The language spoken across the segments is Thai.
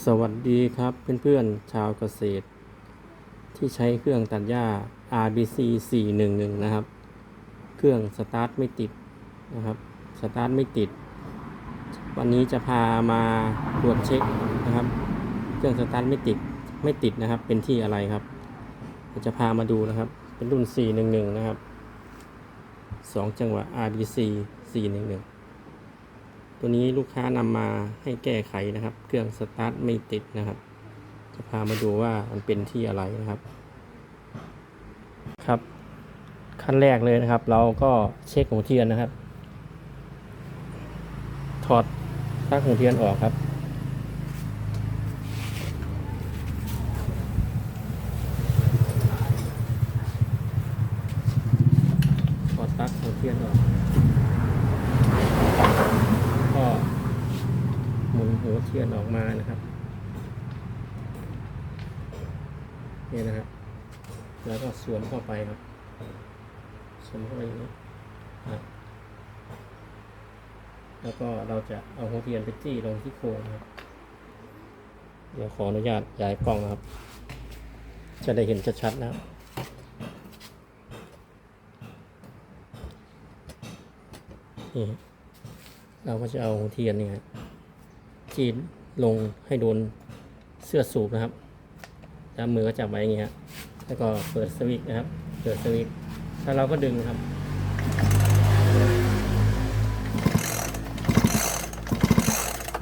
สวัสดีครับเพื่อนๆชาวเกษตร ที่ใช้เครื่องตัดหญ้า RBC 411 นะครับ เครื่องสตาร์ทไม่ติดนะครับสตาร์ทไม่ติด วันนี้จะพามาตรวจเช็คนะครับ เครื่องสตาร์ทไม่ติดไม่ติดนะครับ เป็นที่อะไรครับเดี๋ยวจะพามาดูนะครับ เป็นรุ่น 411 นะครับ 2 จังหวะ RBC 411 ตัวนี้ลูกค้านำมาให้แก้ไขนะครับ เครื่องสตาร์ทไม่ติดนะครับ จะพามาดูว่ามันเป็นที่อะไรนะครับ ครับ ขั้นแรกเลยนะครับ เราก็เช็คหัวเทียนนะครับ ถอดปลั๊กหัวเทียนออกครับ ถอดปลั๊กหัวเทียนออก ก็ห มุนหัวเทียนออกมานะครับนี่นะครับ แล้วก็สวมเข้าไปครับสวมเข้าไปอย่างนี้แล้วก็เราจะเอาหัวเทียนไปจี้ลงที่โคนนะครับเดี๋ยวขออนุญาตย้ายกล้องนะครับ จะได้เห็นชัดๆนะครับนี่เราก็จะเอาหัวเทียนเนี่ย จีนลงให้โดนเสื้อสูบนะครับแล้วมือก็จับไว้อย่างเงี้ยแล้วก็เปิดสวิตช์นะครับ เปิดสวิตช์ถ้าเราก็ดึงครับ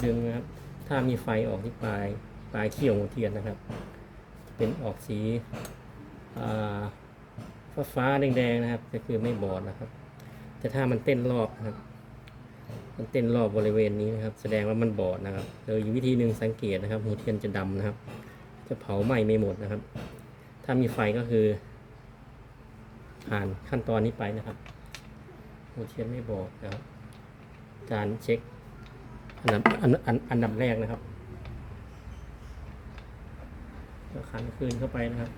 ดึงนะครับ ถ้ามีไฟออกที่ปลายปลายเขี้ยวหัวเทียนนะครับ เป็นออกสีฟ้าฟ้าแดงๆนะครับ ก็คือไม่บอดนะครับ แต่ถ้ามันเต้นรอบนะครับ มันเต้นรอบบริเวณนี้นะครับ แสดงว่ามันบอดนะครับโดยวิธีหนึ่งสังเกตนะครับ หัวเทียนจะดำนะครับ จะเผาไหม้ไม่หมดนะครับ ถ้ามีไฟก็คือ ผ่านขั้นตอนนี้ไปนะครับ หัวเทียนไม่บอดนะครับ การเช็คอันดับอันอันอันดับแรกนะครับก็ขันคืนเข้าไปนะครับ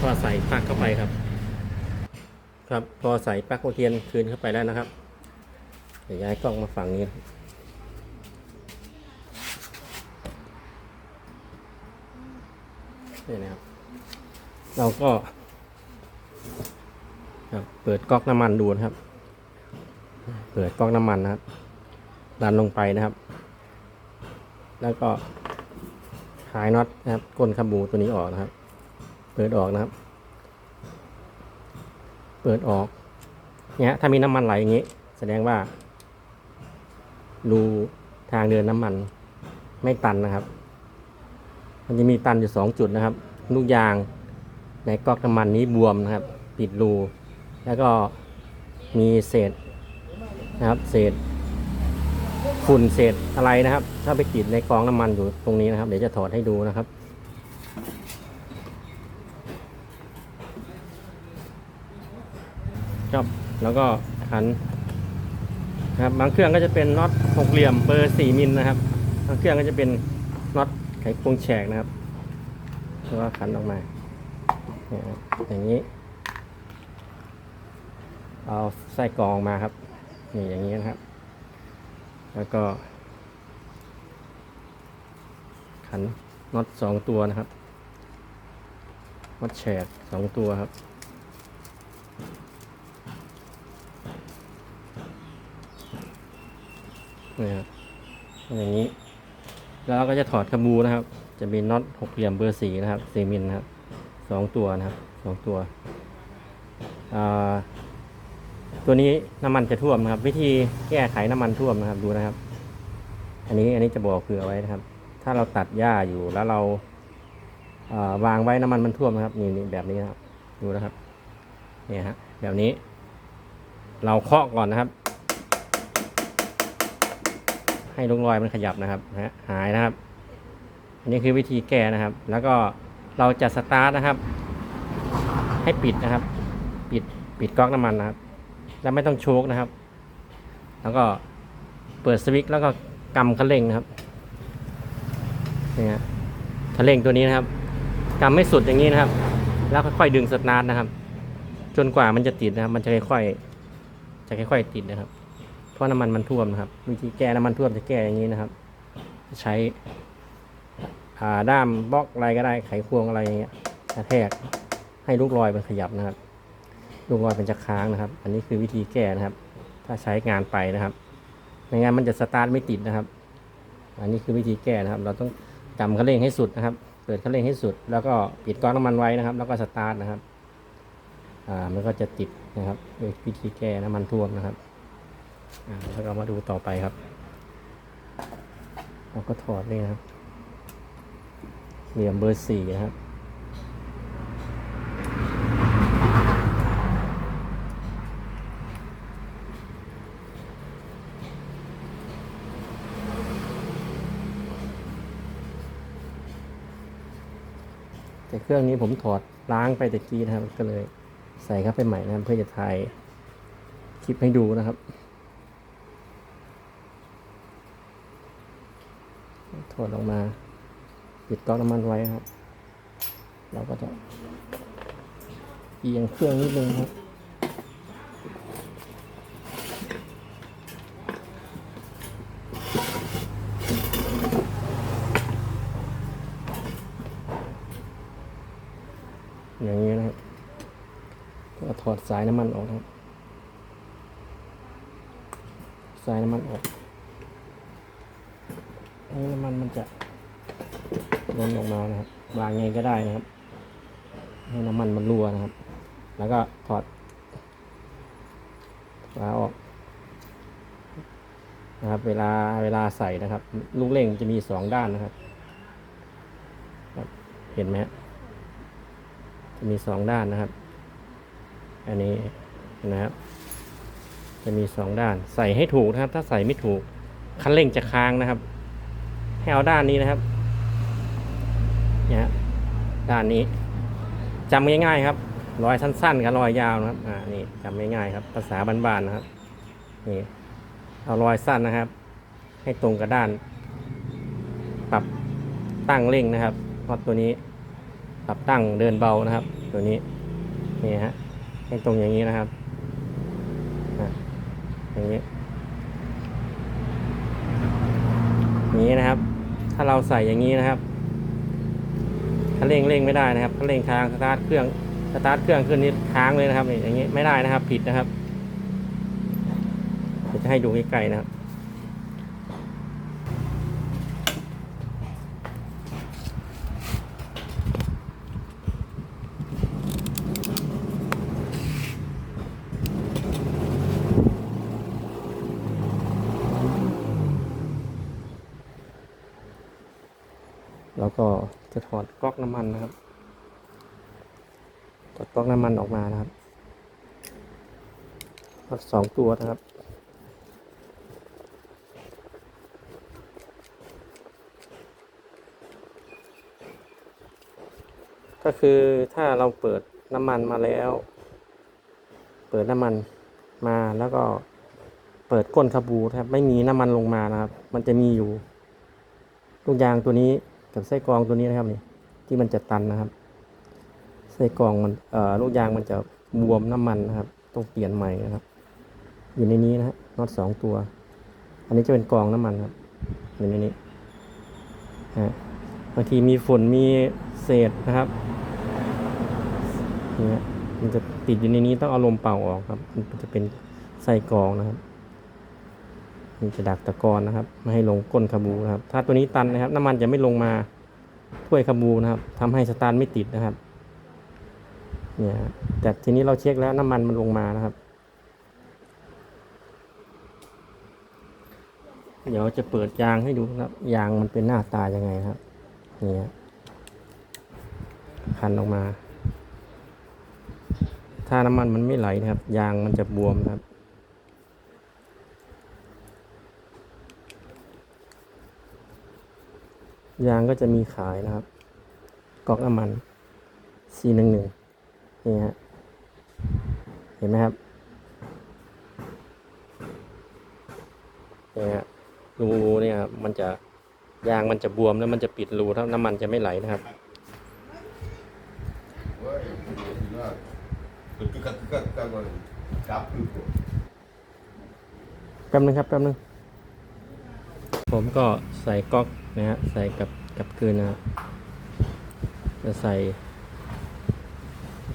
พอใส่ ปลั๊กเข้าไปครับ ครับพอใส่ปลั๊กหัวเทียนคืนเข้าไปแล้วนะครับเดี๋ยวย้ายกล้องมาฝั่งนี้นี่นะครับ เราก็ครับเปิดก๊อกน้ำมันดูนะครับ เปิดก๊อกน้ำมันนะครับดันลงไปนะครับ แล้วก็คลายน็อตนะครับก้นขบูตัวนี้ออกนะครับ เปิดออกนะครับ เปิดออกเนี่ยถ้ามีน้ำมันไหลอย่างนี้ แสดงว่ารูทางเดินน้ำมันไม่ตันนะครับ มันจะมีตันอยู่สองจุดนะครับ ลูกยางในก๊อกน้ำมันนี้บวมนะครับ ปิดรู แล้วก็มีเศษนะครับ เศษฝุ่นเศษอะไรนะครับ ถ้าไปติดในกองน้ำมันอยู่ตรงนี้นะครับ เดี๋ยวจะถอดให้ดูนะครับ ครับ แล้วก็ขันนะครับบางเครื่องก็จะเป็นน็อตหกเหลี่ยมเบอร์สี่มิลนะครับบางเครื่องก็จะเป็นน็อตไขควงแฉกนะครับแล้วก็ขันออกมาอย่างนี้ เอาไส้กรองมาครับนี่อย่างนี้นะครับ แล้วก็ ขันน็อตสองตัวนะครับน็อตแฉกสองตัวครับ นี่ครับอย่างนี้ แล้วเราก็จะถอดขบูนะครับ จะมีน็อตหกเหลี่ยมเบอร์สีนะครับซีมิลนะครับสองตัวนะครับสองตัวตัวนี้น้ำมันจะท่วมนะครับ วิธีแก้ไขน้ำมันท่วมนะครับดูนะครับ อันนี้อันนี้จะบอกเผื่อไว้นะครับ ถ้าเราตัดหญ้าอยู่แล้วเราอ่าวางไว้น้ำมันมันท่วมนะครับนี่นี่แบบนี้นะครับ ดูนะครับนี่ฮะแบบนี้ เราเคาะก่อนนะครับ ให้ลูกรอยมันขยับนะครับนะฮะหายนะครับ อันนี้คือวิธีแก้นะครับ แล้วก็เราจะสตาร์ทนะครับ ให้ปิดนะครับ ปิดปิดก๊อกน้ำมันนะครับ แล้วไม่ต้องโชกนะครับ แล้วก็เปิดสวิตช์แล้วก็กำคันเร่งนะครับนี่ฮะคันเร่งตัวนี้นะครับกำไม่สุดอย่างนี้นะครับ แล้วค่อยๆดึงสตาร์ทนะครับ จนกว่ามันจะติดนะครับ มันจะค่อยๆจะค่อยๆติดนะครับ เพราะน้ำมันมันท่วมนะครับวิธีแก้น้ำมันท่วมจะแก้อย่างนี้นะครับ ใช้อ่าด้ามบล็อกอะไรก็ได้ไขควงอะไรอย่างเงี้ยกระแทกให้ลูกลอยมันขยับนะครับ ลูกลอยเป็นจะค้างนะครับ อันนี้คือวิธีแก้นะครับ ถ้าใช้งานไปนะครับไม่งั้นมันจะสตาร์ทไม่ติดนะครับ อันนี้คือวิธีแก้นะครับ เราต้องกำคันเร่งให้สุดนะครับ เปิดคันเร่งให้สุด แล้วก็ปิดก๊อกน้ำมันไว้นะครับ แล้วก็สตาร์ทนะครับ อ่า มันก็จะติดนะครับวิธีแก้น้ำมันท่วมนะครับ แล้วก็มาดูต่อไปครับเราก็ถอดนี่ครับ เหลี่ยมเบอร์สี่นะครับ แต่เครื่องนี้ผมถอดล้างไปต่กี้นะครับ ก็เลยใส่เข้าไปใหม่นะเพื่อจะถ่ายคลิปให้ดูนะครับ ถอดออกมา ปิดก๊อกน้ำมันไว้ครับ เราก็จะเอียงเครื่องนิดนึงครับอย่างนี้นะครับ ก็ถอดสายน้ำมันออกครับ สายน้ำมันออก ให้น้ำมันมันจะล้นออกมานะครับวางไงก็ได้นะครับ ให้น้ำมันมันรั่วนะครับ แล้วก็ถอดฝาออกนะครับ เวลาเวลาใส่นะครับ ลูกเล่งจะมีสองด้านนะครับครับเห็นไหมฮะจะมีสองด้านนะครับ อันนี้นะครับ จะมีสองด้าน ใส่ให้ถูกนะครับ ถ้าใส่ไม่ถูกคันเร่งจะค้างนะครับ ให้เอาด้านนี้นะครับ เนี่ยด้านนี้จำง่ายๆครับรอยสั้นๆกับรอยยาวนะครับ อ่า นี่จำง่ายๆครับ ภาษาบ้านๆนะครับ นี่ เอารอยสั้นนะครับ ให้ตรงกับด้าน ปรับตั้งเร่งนะครับพราะตัวนี้ ปรับตั้งเดินเบานะครับ ตัวนี้ นี่ฮะ ให้ตรงอย่างนี้นะครับอย่างนี้อย่างนี้นะครับ ถ้าเราใส่อย่างนี้นะครับถ้าเร่งเร่งไม่ได้นะครับถ้าเร่งค้างสตาร์ทเครื่องสตาร์ทเครื่องขึ้นนี่ค้างเลยนะครับนี่อย่างนี้ไม่ได้นะครับ ผิดนะครับจะให้ดูใกล้ๆนะครับ ก็จะถอดก๊อกน้ำมันนะครับ ถอดก๊อกน้ำมันออกมานะครับถอดสองตัวนะครับก็คือถ้าเราเปิดน้ำมันมาแล้ว เปิดน้ำมันมาแล้วก็เปิดก้นคาบูครับไม่มีน้ำมันลงมานะครับ มันจะมีอยู่ลูกยางตัวนี้ กับไส้กรองตัวนี้นะครับนี่ที่มันจะตันนะครับ ไส้กรองมันเอ่อลูกยางมันจะบวมน้ำมันนะครับ ต้องเปลี่ยนใหม่นะครับ อยู่ในนี้นะฮะน็อตสองตัว อันนี้จะเป็นกรองน้ำมันครับอยู่ในนี้ฮะบางทีมีฝุ่นมีเศษนะครับเนี่ยมันจะติดอยู่ในนี้ต้องเอาลมเป่าออกครับ มันจะเป็นไส้กรองนะครับ นจะดักตะกอนนะครับ ไม่ให้ลงก้นคาบูนะครับ ถ้าตัวนี้ตันนะครับ น้ำมันจะไม่ลงมาถ้วยคาบูนะครับทำให้สตาร์ทไม่ติดนะครับ เนี่ยแต่ทีนี้เราเช็คแล้วน้ำมันมันลงมานะครับ เดี๋ยวจะเปิดยางให้ดูนะครับ ยางมันเป็นหน้าตายังไงครับ เนี่ยคันออกมา ถ้าน้ำมันมันไม่ไหลนะครับ ยางมันจะบวมครับ ยางก็จะมีขายนะครับก๊อกน้ำมัน C11 นี่ฮะเห็นไหมครับนี่ฮะรูเนี่ยมันจะยางมันจะบวมแล้วมันจะปิดรูถ้าน้ำมันจะไม่ไหลนะครับแป๊บนึงครับแป๊บนึง ผมก็ใส่ก๊อกนะฮะใส่กับกับคืนนะจะใส่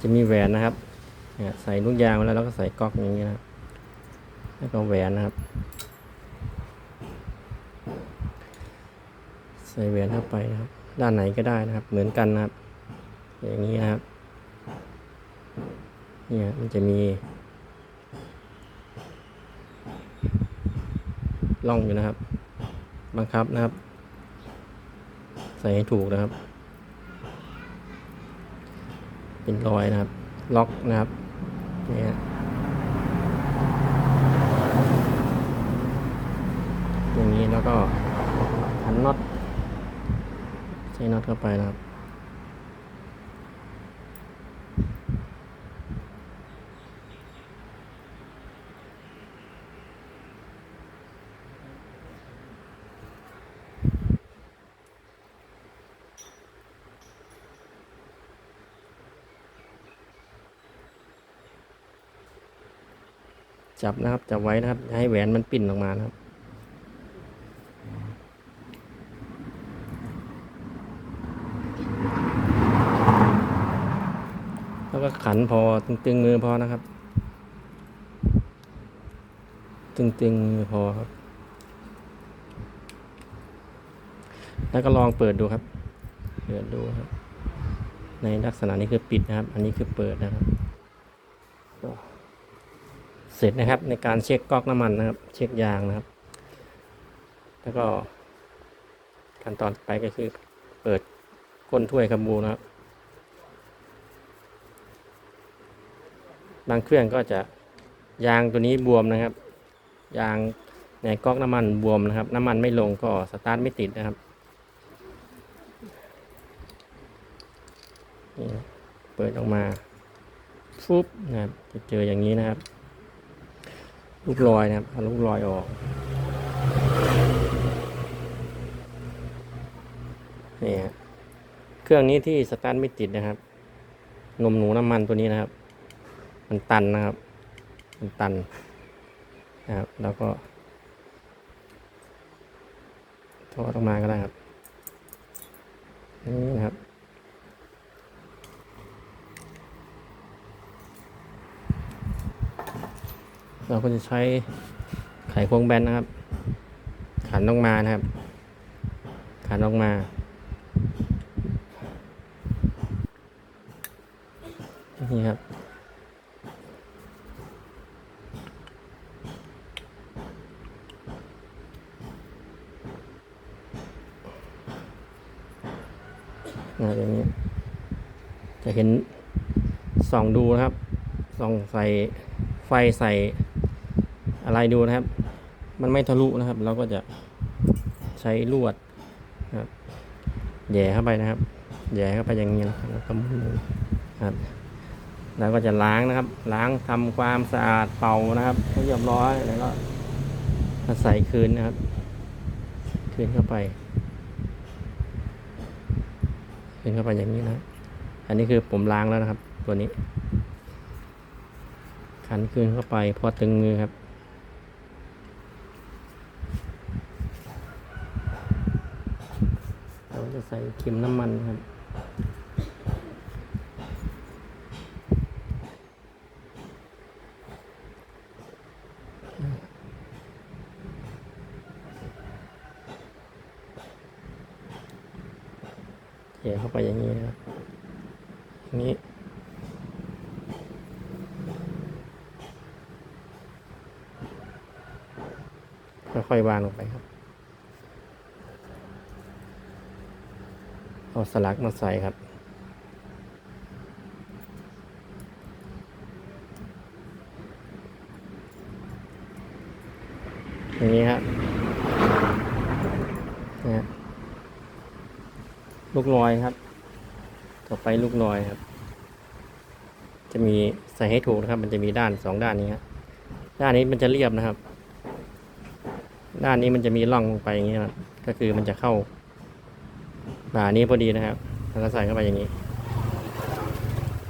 จะมีแหวนนะครับเนี่ยใส่ลูกยางไว้แล้วเราก็ใส่ก๊อกอย่างนี้นะครับแล้วก็แหวนนะครับ ใส่แหวนเข้าไปนะครับ ด้านไหนก็ได้นะครับ เหมือนกันนะครับ อย่างนี้นะครับ เนี่ยมันจะมีล่องอยู่นะครับ บังคับนะครับ ใส่ให้ถูกนะครับ เป็นรอยนะครับ ล็อกนะครับเนี่ยอย่างนี้แล้วก็หันน็อตใช้น็อตเข้าไปนะครับ จับนะครับจับไว้นะครับ ให้แหวนมันปิ่นออกมานะครับ แล้วก็ขันพอตึงๆมือพอนะครับ ตึงๆมือพอครับ แล้วก็ลองเปิดดูครับ เปิดดูครับ ในลักษณะนี้คือปิดนะครับ อันนี้คือเปิดนะครับ เสร็จนะครับ ในการเช็คก๊อกน้ำมันนะครับ เช็คยางนะครับ แล้วก็ขั้นตอนต่อไปก็คือเปิดก้นถ้วยคาบูนะครับบางเครื่องก็จะยางตัวนี้บวมนะครับ ยางในก๊อกน้ำมันบวมนะครับ น้ำมันไม่ลงก็สตาร์ทไม่ติดนะครับเปิดออกมาฟุบนะครับจะเจออย่างนี้นะครับ ลูกลอยนะครับเอาลูกลอยออก นี่ฮะเครื่องนี้ที่สตาร์ทไม่ติดนะครับ นมหนูน้ำมันตัวนี้นะครับ มันตันนะครับ มันตันนะครับ แล้วก็ถอดออกมาก็ได้ครับนี่นะครับ เราก็จะใช้ไขควงแบนนะครับ ขันลงมานะครับ ขันลงมา นี่ครับนะอย่างนี้ จะเห็นส่องดูนะครับ ส่องใส่ไฟใส่ อะไรดูนะครับ มันไม่ทะลุนะครับ เราก็จะใช้ลวดนะครับแหย่เข้าไปนะครับแหย่เข้าไปอย่างนี้นะครับแล้วก็มุนครับแล้วก็จะล้างนะครับ ล้างทำความสะอาดเป่านะครับให้เรียบร้อยแล้วก็ใส่คืนนะครับ คืนเข้าไป คืนเข้าไปอย่างนี้นะ อันนี้คือผมล้างแล้วนะครับ ตัวนี้ ขันคืนเข้าไปพอตึงมือครับ เราจะ ใส่เข็มน้ำมันครับเทเข้าไปอย่างนี้นะครับนี้ค่อยๆวางลงไปครับ เอาสลักมาใส่ครับ อย่างนี้ครับนะฮะลูกลอยครับ ต่อไปลูกลอยครับ จะมีใส่ให้ถูกนะครับ มันจะมีด้านสองด้านนี้ครับด้านนี้มันจะเรียบนะครับ ด้านนี้มันจะมีร่องลงไปอย่างนี้ครับ ก็คือมันจะเข้า บ่านี้พอดีนะครับแล้วก็ใส่เข้าไปอย่างนี้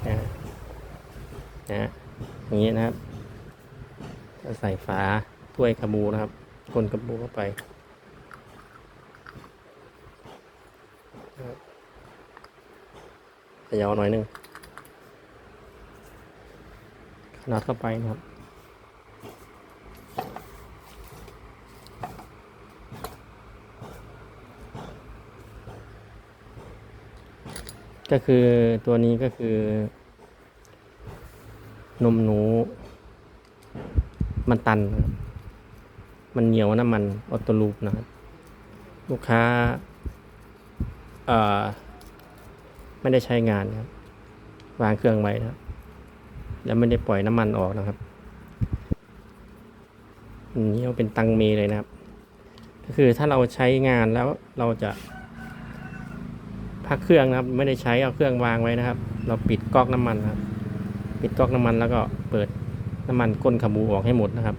นะฮะนะอย่างนี้นะครับใส่ฝาถ้วยกระบูนะครับคนกระบูเข้าไปขยาวหน่อยนึงขนาดเข้าไปนะครับ ก็คือตัวนี้ก็คือ นมหนู มันตัน มันเหนียวน้ำมันออโตลูปนะครับ ลูกค้าเอ่อไม่ได้ใช้งานครับ วางเครื่องไว้นะครับ แล้วไม่ได้ปล่อยน้ำมันออกนะครับเหนียวเป็นตังเมเลยนะครับ ก็คือถ้าเราใช้งานแล้วเราจะ พักเครื่องนะครับ ไม่ได้ใช้เอาเครื่องวางไว้นะครับ เราปิดก๊อกน้ำมันครับ ปิดก๊อกน้ำมันแล้วก็เปิดน้ำมันก้นขบูออกให้หมดนะครับ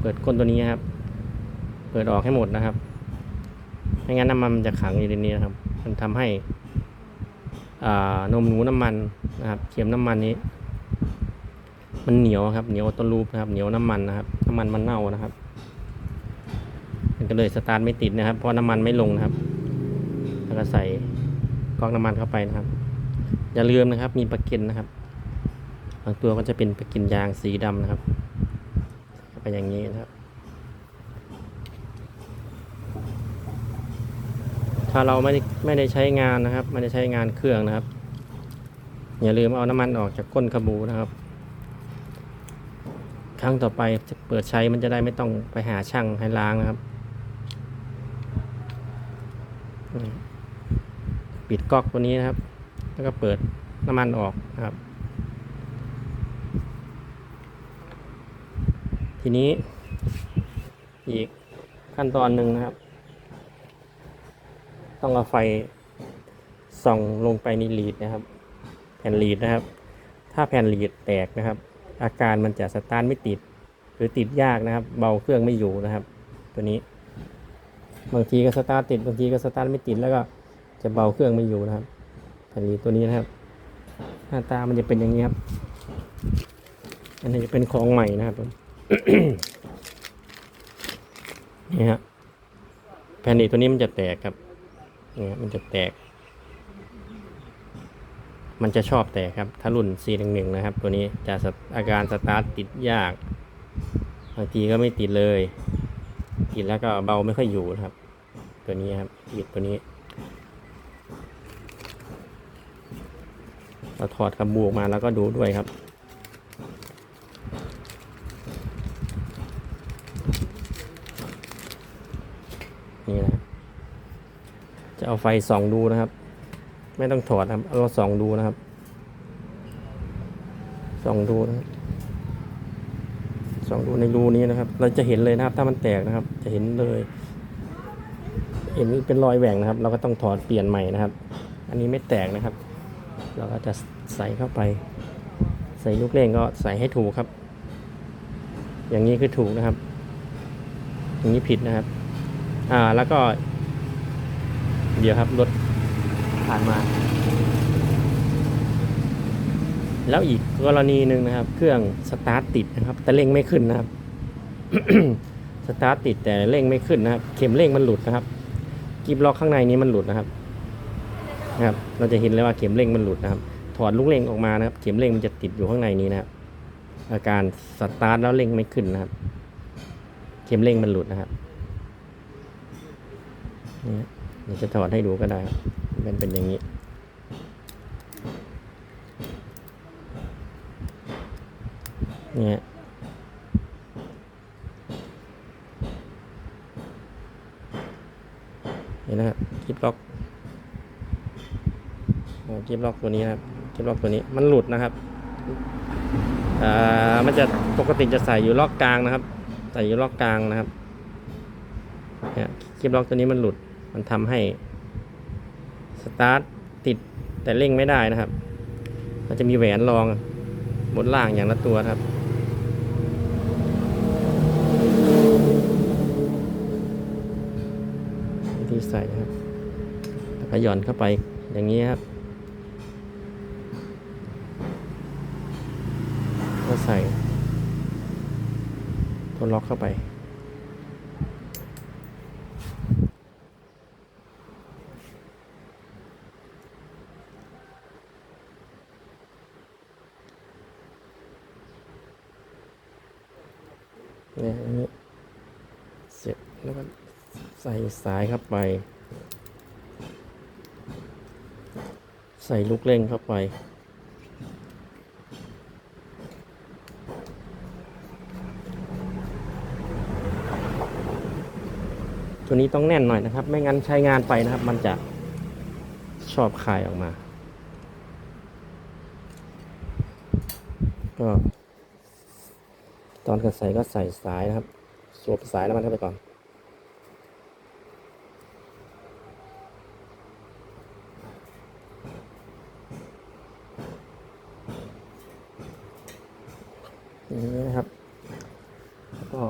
เปิดก้นตัวนี้ครับ เปิดออกให้หมดนะครับไม่งั้นน้ำมันมันจะขังอยู่ในนี้นะครับ มันทำให้นมหนูน้ำมันนะครับเข็มน้ำมันนี้ มันเหนียวครับ เหนียวต้ลูปนะครับ เหนียวน้ำมันนะครับ น้ำมันมันเน่านะครับ มันก็เลยสตาร์ทไม่ติดนะครับ เพราะน้ำมันไม่ลงนะครับ แล้วก็ใส่ ก๊อกน้ำมันเข้าไปนะครับ อย่าลืมนะครับ มีปลาเก็นนะครับบางตัวก็จะเป็นปลาเก็นยางสีดำนะครับเข้าไปอย่างนี้นะครับ ถ้าเราไม่ไม่ได้ใช้งานนะครับ ไม่ได้ใช้งานเครื่องนะครับ อย่าลืมเอาน้ำมันออกจากก้นขบูนะครับ ครั้งต่อไปจะเปิดใช้มันจะได้ไม่ต้องไปหาช่างให้ล้างนะครับอืม ปิดก๊อกตัวนี้นะครับ แล้วก็เปิดน้ำมันออกนะครับ ทีนี้ อีกขั้นตอนหนึ่งนะครับ ต้องเอาไฟส่องลงไปในลีดนะครับ แผ่นลีดนะครับ ถ้าแผ่นลีดแตกนะครับ อาการมันจะสตาร์ทไม่ติด หรือติดยากนะครับ เบาเครื่องไม่อยู่นะครับ ตัวนี้ บางทีก็สตาร์ทติด บางทีก็สตาร์ทไม่ติดแล้วก็ จะเบาเครื่องไม่อยู่นะครับแผ่นลีตัวนี้นะครับ หน้าตามันจะเป็นอย่างนี้ครับ อันนี้จะเป็นของใหม่นะครับผมนี่ฮะแผ่นลีตัวนี้มันจะแตกครับนี่ครับมันจะแตก มันจะชอบแตกครับ ถ้ารุ่น C11 นะครับ ตัวนี้จะอาการสตาร์ทติดยากบางทีก็ไม่ติดเลย ติดแล้วก็เบาไม่ค่อยอยู่นะครับ ตัวนี้ครับติดตัวนี้ เราถอดกระบูอกมาแล้วก็ดูด้วยครับ นี่นะจะเอาไฟส่องดูนะครับ ไม่ต้องถอดนะครับเอาส่องดูนะครับส่องดูนะครับส่องดูในรูนี้นะครับ เราจะเห็นเลยนะครับ ถ้ามันแตกนะครับ จะเห็นเลย เห็นเป็นรอยแหว่งนะครับ เราก็ต้องถอดเปลี่ยนใหม่นะครับ อันนี้ไม่แตกนะครับ เราก็จะ ใส่เข้าไป ใส่ลูกเล่งก็ใส่ให้ถูกครับ อย่างนี้คือถูกนะครับ อย่างนี้ผิดนะครับ อ่าแล้วก็ เดี๋ยวครับรถผ่านมา แล้วอีกกรณีหนึ่งนะครับ เครื่องสตาร์ทติดนะครับ แต่เร่งไม่ขึ้นนะครับสตาร์ทติดแต่เร่งไม่ขึ้นนะครับ เข็มเร่งมันหลุดนะครับกิบล็อกข้างในนี้มันหลุดนะครับนะครับ เราจะเห็นเลยว่าเข็มเร่งมันหลุดนะครับ อดลูกเร่งออกมานะครับ เข็มเร่งมันจะติดอยู่ข้างในนี้นะครับ อาการสตาร์ทแล้วเร่งไม่ขึ้นนะครับ เข็มเร่งมันหลุดนะครับนี่เดี๋ยวจะถอดให้ดูก็ได้ครับมันเป็นอย่างนี้เนี่ยเห็นนะครับคลิปล็อกคลิปล็อกตัวนี้นะครับ คลิปล็อกตัวนี้มันหลุดนะครับอ่ามันจะปกติจะใส่อยู่ล็อกกลางนะครับ ใส่อยู่ล็อกกลางนะครับเนี่ยคลิปล็อกตัวนี้มันหลุด มันทำให้สตาร์ทติดแต่เร่งไม่ได้นะครับ มันจะมีแหวนรองบนล่างอย่างละตัวครับ วิธีใส่นะครับแล้วก็หย่อนเข้าไปอย่างนี้ครับ โอ ก็ใส่ตัวล็อกเข้าไป เนี่ยเสร็จแล้วก็ใส่สายเข้าไป ใส่ลูกเล่งเข้าไป ตัวนี้ต้องแน่นหน่อยนะครับ ไม่งั้นใช้งานไปนะครับ มันจะชอบคายออกมา ก็ ตอนกระใส่ก็ใส่สายนะครับ สวมสายน้ำมันเข้าไปก่อนอย่างนี้นะครับ แล้วก็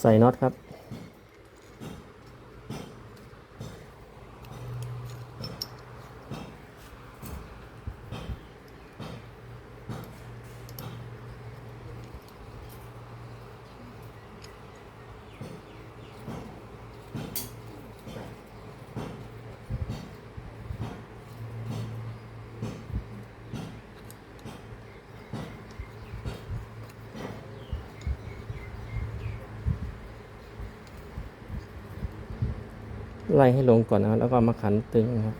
ใส่น็อตครับ ไล่ให้ลงก่อนนะครับแล้วก็มาขันตึงครับ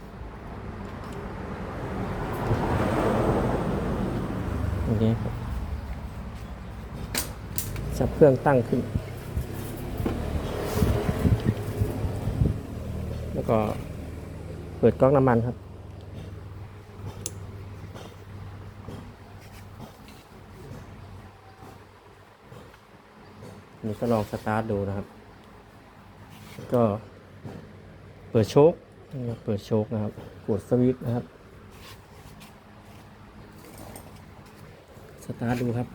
โอเคครับจับเครื่องตั้งขึ้น แล้วก็เปิดก๊อกน้ำมันครับนี่ก็ลองสตาร์ทดูนะครับ ก็ ปิดโชคนะคเปิดโชคนะครับ กดสวิตช์นะครับ สตาร์ทดูครับ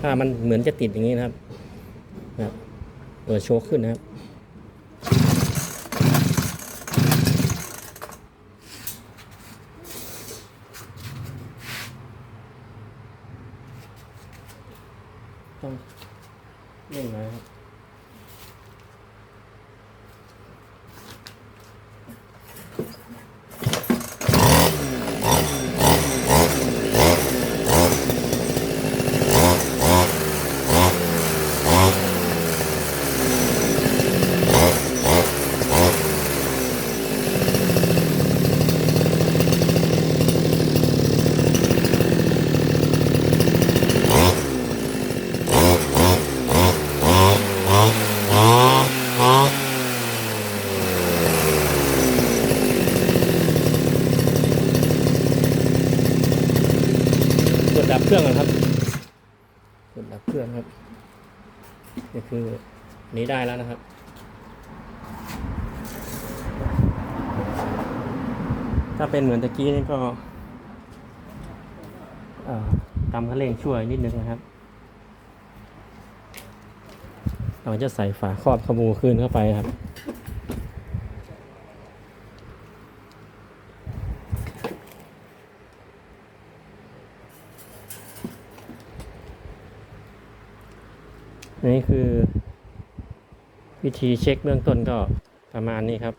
ถ้ามันเหมือนจะติดอย่างนี้นะครับนะครับเปิดโชคขึ้นนะครับ ต้องเร่งหน่อยครับ กดดับเครื่องก่อนครับ กดดับเครื่องครับ นี่คืออันนี้ได้แล้วนะครับ ถ้าเป็นเหมือน ตะกี้นี่ก็เอ่อกำคันเร่งช่วยนิดนึงนะครับ เราจะใส่ฝาครอบขบูคืนเข้าไปครับนี่คือวิธีเช็คเบื้องต้นก็ประมาณนี้ครับ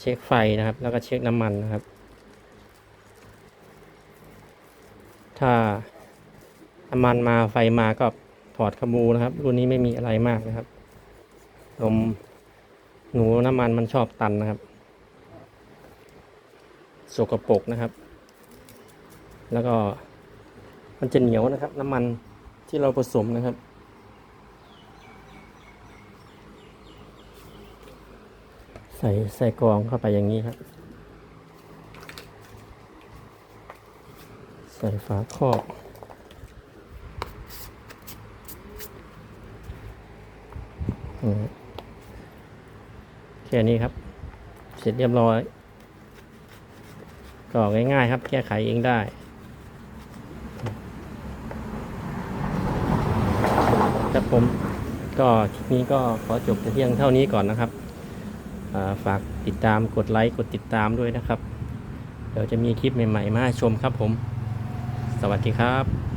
เช็คไฟนะครับ แล้วก็เช็คน้ำมันนะครับ ถ้าน้ำมันมาไฟมาก็ถอดขบูนะครับ รุ่นนี้ไม่มีอะไรมากนะครับลมหนูน้ำมันมันชอบตันนะครับ สกปรกนะครับ แล้วก็มันจะเหนียวนะครับ น้ำมันที่เราผสมนะครับ ใส่ใส่กองเข้าไปอย่างนี้ครับ ใส่ฝาครอบแค่นี้ครับ เสร็จเรียบร้อย ก็ง่ายๆครับ แก้ไขเองได้ครับผมก็คลินี้ก็ขอจบเพียงเท่านี้ก่อนนะครับ ฝากติดตามกดไลค์กดติดตามด้วยนะครับ เดี๋ยวจะมีคลิปใหม่ ๆ มาให้ชมครับผม สวัสดีครับ